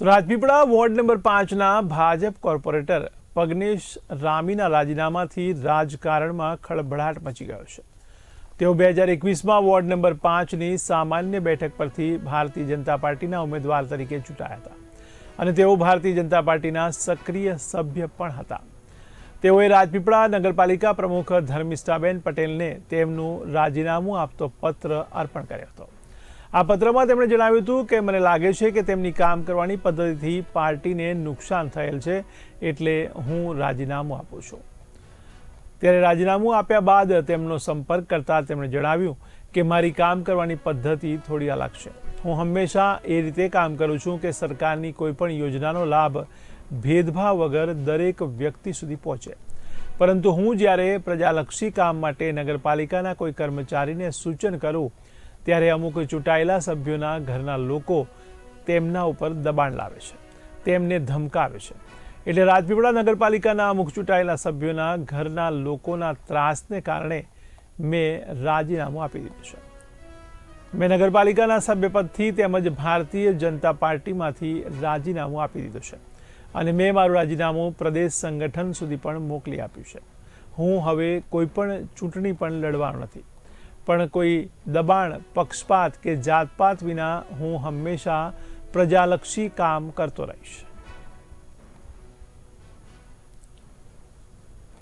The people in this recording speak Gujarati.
તો રાજપીપળા વોર્ડ નંબર પાંચના ભાજપ કોર્પોરેટર પગ્નેશ રામીના રાજીનામાથી રાજકારણમાં ખળભળાટ મચી ગયો છે. તેઓ બે હજાર એકવીસમાં વોર્ડ નંબર પાંચની સામાન્ય બેઠક પરથી ભારતીય જનતા પાર્ટીના ઉમેદવાર તરીકે ચૂંટાયા હતા. અને તેઓ ભારતીય જનતા પાર્ટીના સક્રિય સભ્ય પણ હતા. તેઓએ રાજપીપળા નગરપાલિકા પ્રમુખ ધર્મિષ્ઠાબેન પટેલને તેમનું રાજીનામું આપતો પત્ર અર્પણ કર્યો હતો. આ પત્રમાં તેમણે જણાવ્યું હતું કે મને લાગે છે કે તેમની કામ કરવાની પદ્ધતિથી પાર્ટીને નુકસાન થયેલ છે, એટલે હું રાજીનામું આપું છું. ત્યારે રાજીનામું આપ્યા બાદ તેમનો સંપર્ક કરતા તેમણે જણાવ્યું કે મારી કામ કરવાની પદ્ધતિ થોડી અલગ છે. હું હંમેશા એ રીતે કામ કરું છું કે સરકારની કોઈપણ યોજનાનો લાભ ભેદભાવ વગર દરેક વ્યક્તિ સુધી પહોંચે. પરંતુ હું જ્યારે પ્રજાલક્ષી કામ માટે નગરપાલિકાના કોઈ કર્મચારીને સૂચન કરું ત્યારે અમુક ચૂંટાયેલા સભ્યોના ઘરના લોકો તેમના ઉપર દબાણ લાવે છે. તેમને ધમકાવે છે. એટલે રાજપીપળા નગરપાલિકાના અમુક ચૂંટાયેલા સભ્યોના ઘરના લોકોના ત્રાસને કારણે મેં રાજીનામું આપી દીધું છે. મેં નગરપાલિકાના સભ્યપદથી તેમજ ભારતીય જનતા પાર્ટીમાંથી રાજીનામું આપી દીધું છે. અને મેં મારું રાજીનામું પ્રદેશ સંગઠન સુધી પણ મોકલી આપ્યું છે. હું હવે કોઈ પણ ચૂંટણી પણ લડવાનો નથી. પણ કોઈ દબાણ પક્ષપાત કે જાતપાત વિના હું હંમેશા પ્રજાલક્ષી કામ કરતો રહીશ.